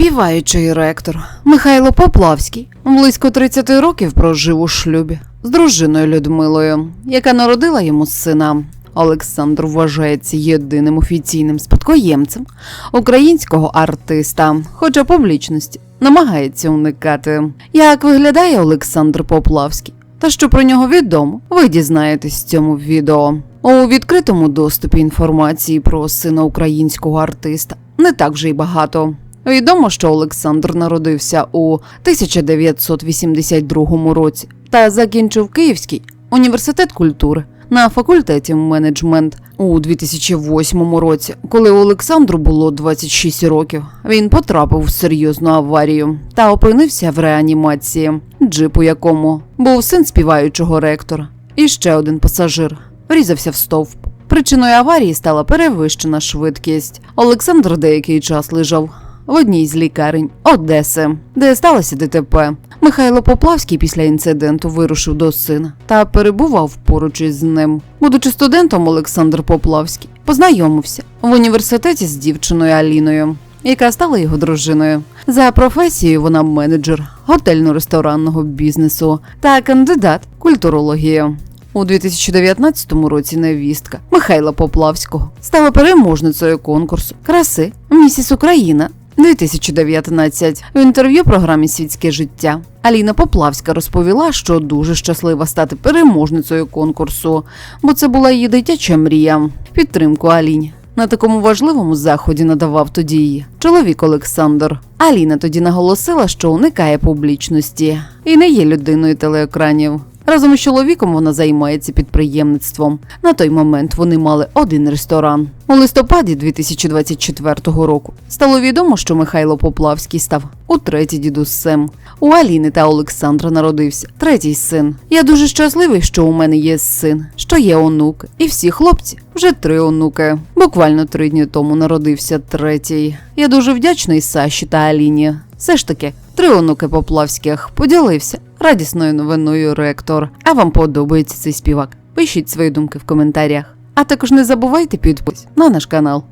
Співаючий ректор Михайло Поплавський близько 30 років прожив у шлюбі з дружиною Людмилою, яка народила йому сина. Олександр вважається єдиним офіційним спадкоємцем українського артиста, хоча публічності намагається уникати. Як виглядає Олександр Поплавський? Та що про нього відомо, ви дізнаєтесь в цьому відео. У відкритому доступі інформації про сина українського артиста не так вже й багато. Відомо, що Олександр народився у 1982 році та закінчив Київський університет культури на факультеті менеджмент у 2008 році, коли Олександру було 26 років. Він потрапив в серйозну аварію та опинився в реанімації, джип у якому був син співаючого ректора і ще один пасажир врізався в стовп. Причиною аварії стала перевищена швидкість. Олександр деякий час лежав в одній з лікарень Одеси, де сталося ДТП. Михайло Поплавський після інциденту вирушив до сина та перебував поруч із ним. Будучи студентом, Олександр Поплавський познайомився в університеті з дівчиною Аліною, яка стала його дружиною. За професією вона менеджер готельно-ресторанного бізнесу та кандидат культурології. У 2019 році невістка Михайла Поплавського стала переможницею конкурсу краси Місіс Україна 2019. В інтерв'ю програмі Світське життя Аліна Поплавська розповіла, що дуже щаслива стати переможницею конкурсу, бо це була її дитяча мрія. Підтримку Аліні на такому важливому заході надавав тоді її чоловік Олександр. Аліна тоді наголосила, що уникає публічності і не є людиною телеекранів. Разом із чоловіком вона займається підприємництвом. На той момент вони мали один ресторан. У листопаді 2024 року стало відомо, що Михайло Поплавський став утретє дідусем. У Аліни та Олександра народився третій син. Я дуже щасливий, що у мене є син, що є онук, і всі хлопці вже три онуки. Буквально три дні тому народився третій. Я дуже вдячний Саші та Аліні. Все ж таки, три онуки Поплавських поділився радісною новиною ректор. А вам подобається цей співак? Пишіть свої думки в коментарях. А також не забувайте підписатись на наш канал.